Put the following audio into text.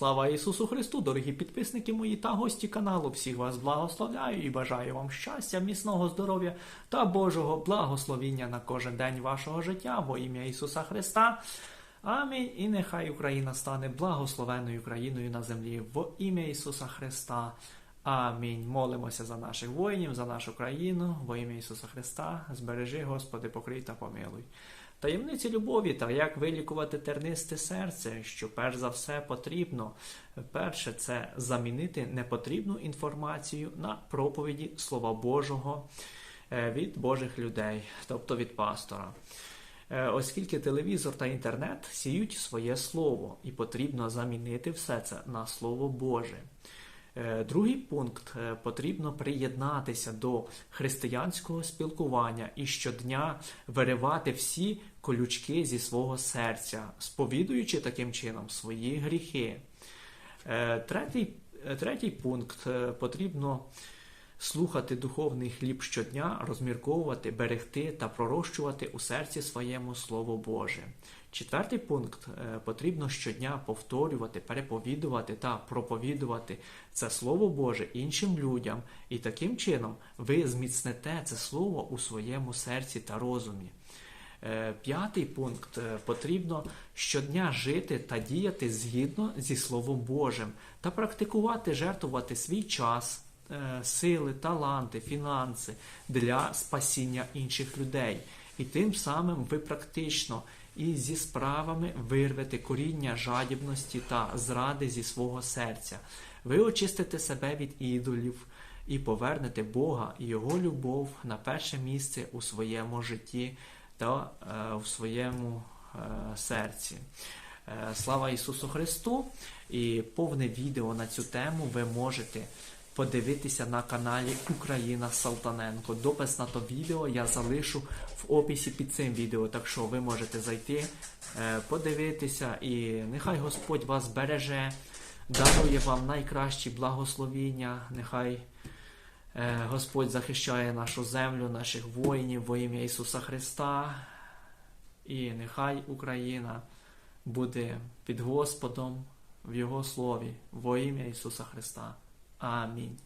Слава Ісусу Христу, дорогі підписники мої та гості каналу. Всіх вас благословляю і бажаю вам щастя, міцного здоров'я та Божого благословіння на кожен день вашого життя во ім'я Ісуса Христа. Амінь. І нехай Україна стане благословеною країною на землі во ім'я Ісуса Христа. Амінь. Молимося за наших воїнів, за нашу країну, во ім'я Ісуса Христа. Збережи, Господи, покрий та помилуй. Таємниці любові та як вилікувати тернисте серце, що перш за все потрібно. Перше, це замінити непотрібну інформацію на проповіді Слова Божого е, від Божих людей, тобто від пастора. Е, Оскільки телевізор та інтернет сіють своє слово, і потрібно замінити все це на Слово Боже. Е, Другий пункт е, потрібно приєднатися до християнського спілкування і щодня виривати всі колючки зі свого серця, сповідуючи таким чином свої гріхи. Е, Третій, третій пункт потрібно слухати духовний хліб щодня, розмірковувати, берегти та пророщувати у серці своєму Слово Боже. Четвертий пункт е, потрібно щодня повторювати, переповідувати та проповідувати це Слово Боже іншим людям, і таким чином ви зміцнете це слово у своєму серці та розумі. Е, П'ятий пункт е, потрібно щодня жити та діяти згідно зі Словом Божим та практикувати, жертвувати свій час, сили, таланти, фінанси для спасіння інших людей. І тим самим ви практично і зі справами вирвете коріння жадібності та зради зі свого серця. Ви очистите себе від ідолів і повернете Бога і Його любов на перше місце у своєму житті та е, в своєму е, серці. Е, Слава Ісусу Христу! І повне відео на цю тему ви можете подивитися на каналі Україна Салтаненко. Допис на то відео я залишу в описі під цим відео, так що ви можете зайти, е, подивитися, і нехай Господь вас береже, дарує вам найкращі благословіння, нехай. Е, Господь захищає нашу землю, наших воїнів во ім'я Ісуса Христа. І нехай Україна буде під Господом в Його слові во ім'я Ісуса Христа. Амінь.